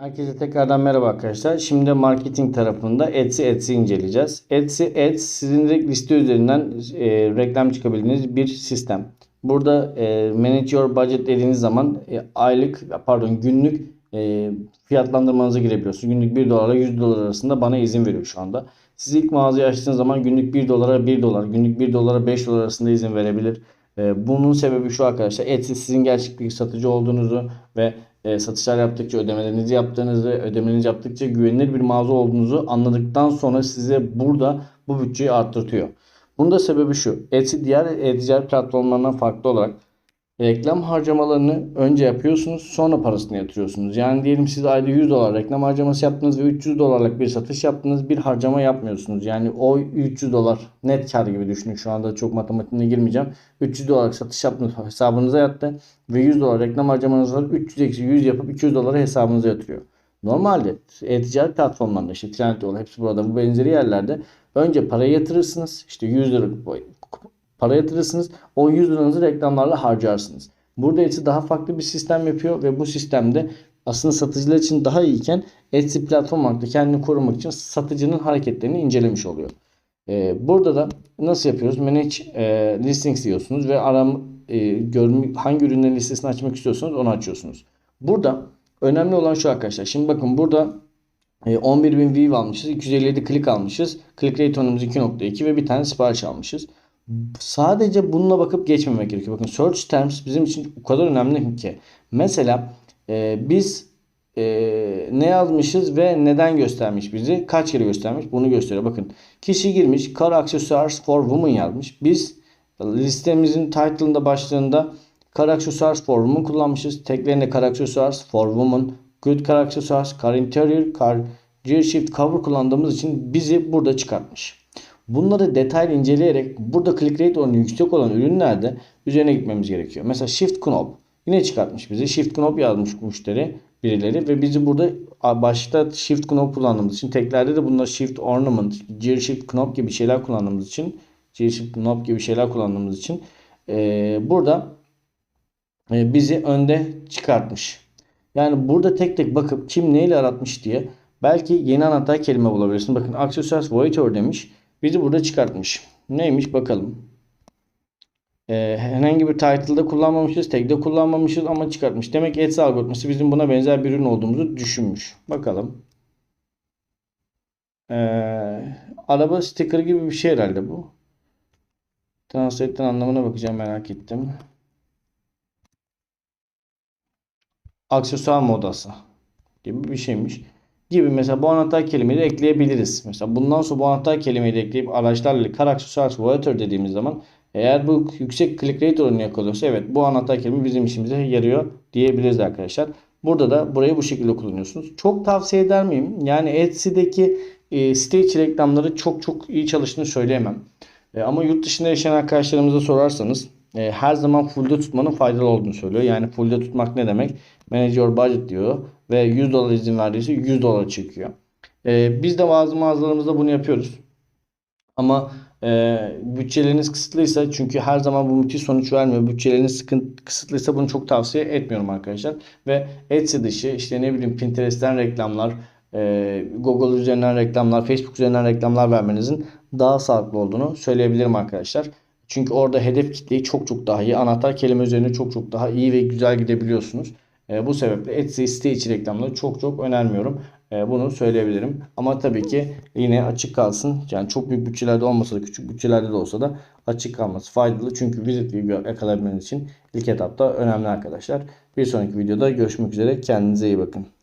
Herkese tekrardan merhaba arkadaşlar. Şimdi marketing tarafında Etsy Etsy inceleyeceğiz. Etsy Ads sizin direkt liste üzerinden e, reklam çıkabildiğiniz bir sistem. Burada e, manage your budget dediğiniz zaman e, aylık pardon günlük e, fiyatlandırmanıza girebiliyorsunuz. Günlük 1 dolara 100 dolar arasında bana izin veriyor şu anda. Siz ilk mağazayı açtığınız zaman günlük 1 dolara 1 dolar, günlük 1 dolara 5 dolar arasında izin verebilir. E, bunun sebebi şu arkadaşlar. Etsy sizin gerçek bir satıcı olduğunuzu ve e, satışlar yaptıkça ödemelerinizi yaptığınızı, ödemelerinizi yaptıkça güvenilir bir mağaza olduğunuzu anladıktan sonra size burada bu bütçeyi arttırtıyor. Bunun da sebebi şu. Etsy diğer e-ticaret platformlarından farklı olarak reklam harcamalarını önce yapıyorsunuz sonra parasını yatırıyorsunuz. Yani diyelim siz ayda 100 dolar reklam harcaması yaptınız ve 300 dolarlık bir satış yaptınız bir harcama yapmıyorsunuz. Yani o 300 dolar net kar gibi düşünün şu anda çok matematiğine girmeyeceğim. 300 dolarlık satış yaptınız hesabınıza yattı ve 100 dolar reklam harcamanız var 300 eksi 100 yapıp 200 doları hesabınıza yatırıyor. Normalde e-ticaret platformlarında işte Trendyol hepsi burada bu benzeri yerlerde önce parayı yatırırsınız. işte 100 lira para yatırırsınız. O 100 liranızı reklamlarla harcarsınız. Burada Etsy daha farklı bir sistem yapıyor ve bu sistemde aslında satıcılar için daha iyiyken Etsy platform olarak kendini korumak için satıcının hareketlerini incelemiş oluyor. Ee, burada da nasıl yapıyoruz? Manage e, listings diyorsunuz ve aram e, görme, hangi ürünlerin listesini açmak istiyorsanız onu açıyorsunuz. Burada önemli olan şu arkadaşlar. Şimdi bakın burada e, 11.000 view almışız. 257 klik almışız. Click rate oranımız 2.2 ve bir tane sipariş almışız. Sadece bununla bakıp geçmemek gerekiyor. Bakın search terms bizim için o kadar önemli ki. Mesela e, biz e, ne yazmışız ve neden göstermiş bizi? Kaç kere göstermiş? Bunu gösteriyor. Bakın kişi girmiş car accessories for women yazmış. Biz listemizin title'ında başlığında car accessories for women kullanmışız. Teklerinde car accessories for women, good car accessories, car interior, car gear shift cover kullandığımız için bizi burada çıkartmış. Bunları detaylı inceleyerek burada click rate oranı yüksek olan ürünlerde üzerine gitmemiz gerekiyor. Mesela Shift Knob yine çıkartmış bize. Shift Knob yazmış müşteri birileri ve bizi burada başta Shift Knob kullandığımız için teklerde de bunlar Shift Ornament, Gear Shift Knob gibi şeyler kullandığımız için Gear Shift Knob gibi şeyler kullandığımız için e, burada e, bizi önde çıkartmış. Yani burada tek tek bakıp kim neyle aratmış diye belki yeni anahtar kelime bulabilirsin. Bakın Accessories Voitor demiş. Bizi burada çıkartmış. Neymiş bakalım. Ee, herhangi bir title'da kullanmamışız. Tag'de kullanmamışız ama çıkartmış. Demek ki Etsy algoritması bizim buna benzer bir ürün olduğumuzu düşünmüş. Bakalım. Ee, araba sticker gibi bir şey herhalde bu. Translate'den anlamına bakacağım merak ettim. Aksesuar modası gibi bir şeymiş gibi mesela bu anahtar kelimeyi de ekleyebiliriz. Mesela bundan sonra bu anahtar kelimeyi de ekleyip araçlarla car accessories voyager dediğimiz zaman eğer bu yüksek click rate oranı yakalıyorsa evet bu anahtar kelime bizim işimize yarıyor diyebiliriz arkadaşlar. Burada da burayı bu şekilde kullanıyorsunuz. Çok tavsiye eder miyim? Yani Etsy'deki e, site içi reklamları çok çok iyi çalıştığını söyleyemem. E, ama yurt dışında yaşayan arkadaşlarımıza sorarsanız e, her zaman full'de tutmanın faydalı olduğunu söylüyor. Yani full'de tutmak ne demek? Manage your budget diyor ve 100 dolar izin verdiyse 100 dolar çekiyor. E, biz de bazı mağazalarımızda bunu yapıyoruz. Ama e, bütçeleriniz kısıtlıysa çünkü her zaman bu müthiş sonuç vermiyor. Bütçeleriniz sıkıntı, kısıtlıysa bunu çok tavsiye etmiyorum arkadaşlar. Ve Etsy dışı işte ne bileyim Pinterest'ten reklamlar, e, Google üzerinden reklamlar, Facebook üzerinden reklamlar vermenizin daha sağlıklı olduğunu söyleyebilirim arkadaşlar. Çünkü orada hedef kitleyi çok çok daha iyi, anahtar kelime üzerine çok çok daha iyi ve güzel gidebiliyorsunuz. E, bu sebeple Etsy site içi reklamları çok çok önermiyorum. E, bunu söyleyebilirim. Ama tabii ki yine açık kalsın. Yani çok büyük bütçelerde olmasa da küçük bütçelerde de olsa da açık kalması faydalı. Çünkü visit view yakalayabilmeniz için ilk etapta önemli arkadaşlar. Bir sonraki videoda görüşmek üzere. Kendinize iyi bakın.